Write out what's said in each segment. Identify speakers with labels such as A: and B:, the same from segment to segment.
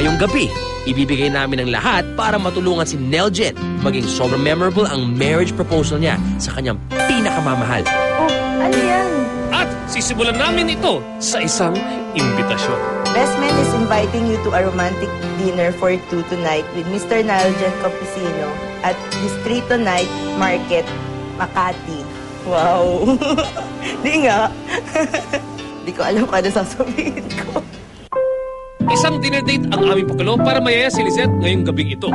A: ngayong gabi, ibibigay namin ang lahat para matulungan si Neljet maging sobrang memorable ang marriage proposal niya sa kanyang pinakamamahal.
B: Oh, ano yan?
C: At sisimulan namin ito sa isang imbitasyon.
B: Best man is inviting you to a romantic dinner for two tonight with Mr. Naljan Campesino at Distrito Night Market, Makati. Wow! Di nga. Di ko alam kung ano sasabihin ko.
C: Isang dinner date ang aming pakulo para mayaya si Lisette ngayong gabing ito.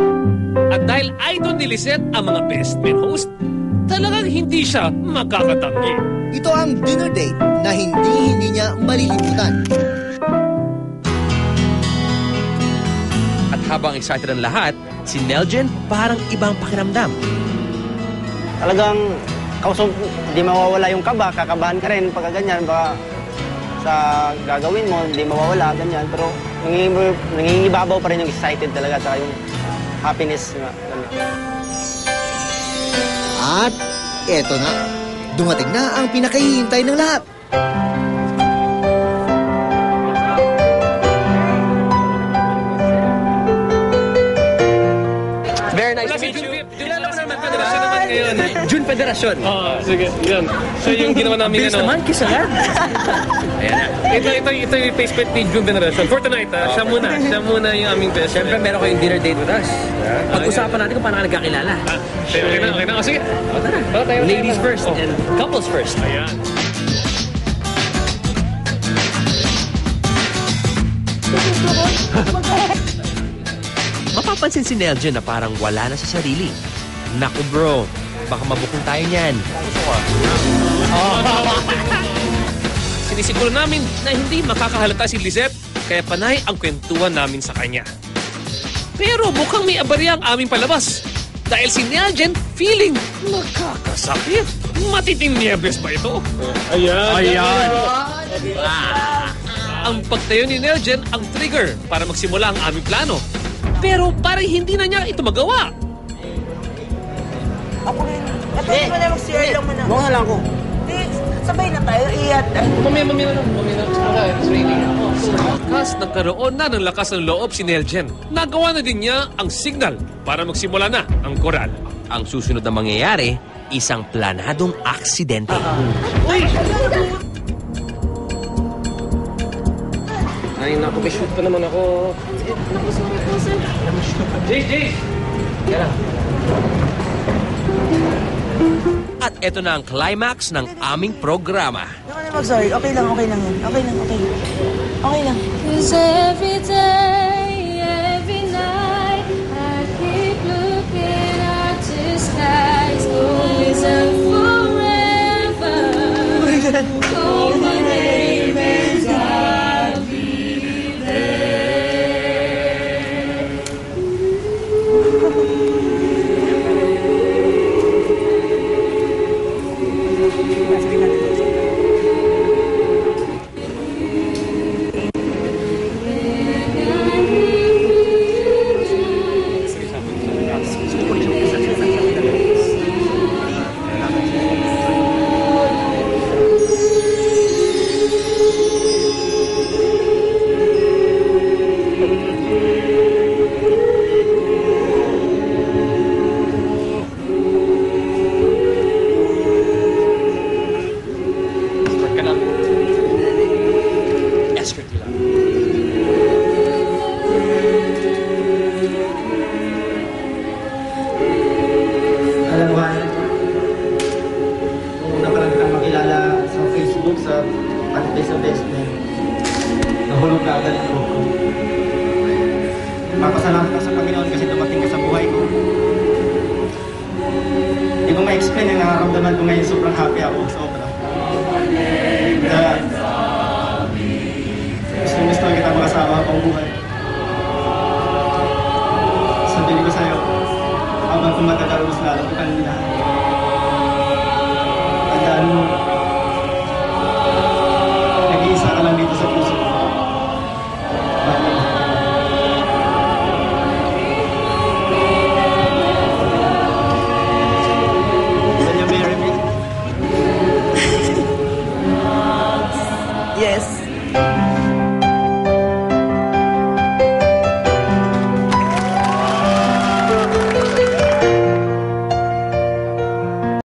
C: At dahil idol ni Lisette ang mga best man host, talagang hindi siya makakatanggi.
D: Ito ang dinner date na hindi-hindi niya malilimutan.
A: At habang excited ang lahat, si Neljen parang ibang pakiramdam.
E: talagang kausong hindi mawawala yung kaba, kakabahan ka rin pagka ganyan, baka sa gagawin mo, hindi mawawala, ganyan. Pero nangingib- nangingibabaw pa rin yung excited talaga, saka yung happiness nga.
D: At eto na, dumating na ang pinakahihintay ng lahat.
C: Ngayon.
A: Jun Federasyon.
C: Oo, sige, yan. Siya yung ginawa namin ano.
A: naman, kisagad. Ayan na.
C: Ito, ito, ito yung Facebook ni June Generation. For tonight, ah, siya muna. Siya muna yung aming best
A: Siyempre,
C: friend.
A: meron kayong dinner date with us. Pag-usapan natin kung paano ka nagkakilala.
C: Ah, okay, na, okay na. O, sige. O, tara. Tara tayo.
A: Ladies first
C: Oh.
A: and couples first.
C: Ayan.
A: Mapapansin si Neljen na parang wala na sa sarili. Naku bro, baka mabukong tayo niyan.
C: Sinisiguro namin na hindi makakahalata si Lizette, kaya panay ang kwentuhan namin sa kanya. Pero mukhang may abarya ang aming palabas. Dahil si Neljen feeling nakakasakit. Matiting niebes ba ito? Ayan. Ayan. Ang pagtayo ni Neljen ang trigger para magsimula ang aming plano. Pero parang hindi na niya ito magawa.
B: Ako rin. At mo na mag-share lang muna.
E: Mukha lang ako.
B: Di, sabay na tayo. Iyat.
C: Mamaya, mamaya na. Mamaya na. It's raining. Lakas nagkaroon na ng lakas ng loob si Neljen. Nagawa na din niya ang signal para magsimula na ang koral.
A: Ang susunod na mangyayari, isang planadong aksidente.
C: Ay, naku, may shoot pa naman ako. Jay, Jay!
A: At ito na ang climax ng aming programa.
B: Naman na mag-sorry. Okay lang, okay lang yan. Okay lang, okay lang. Okay lang.
F: Cause every day,
E: Papasalamat ka sa Panginoon kasi dumating ka sa buhay ko. Hindi ko ma-explain ang nararamdaman ko ngayon. Sobrang happy ako. Sobra. Kaya,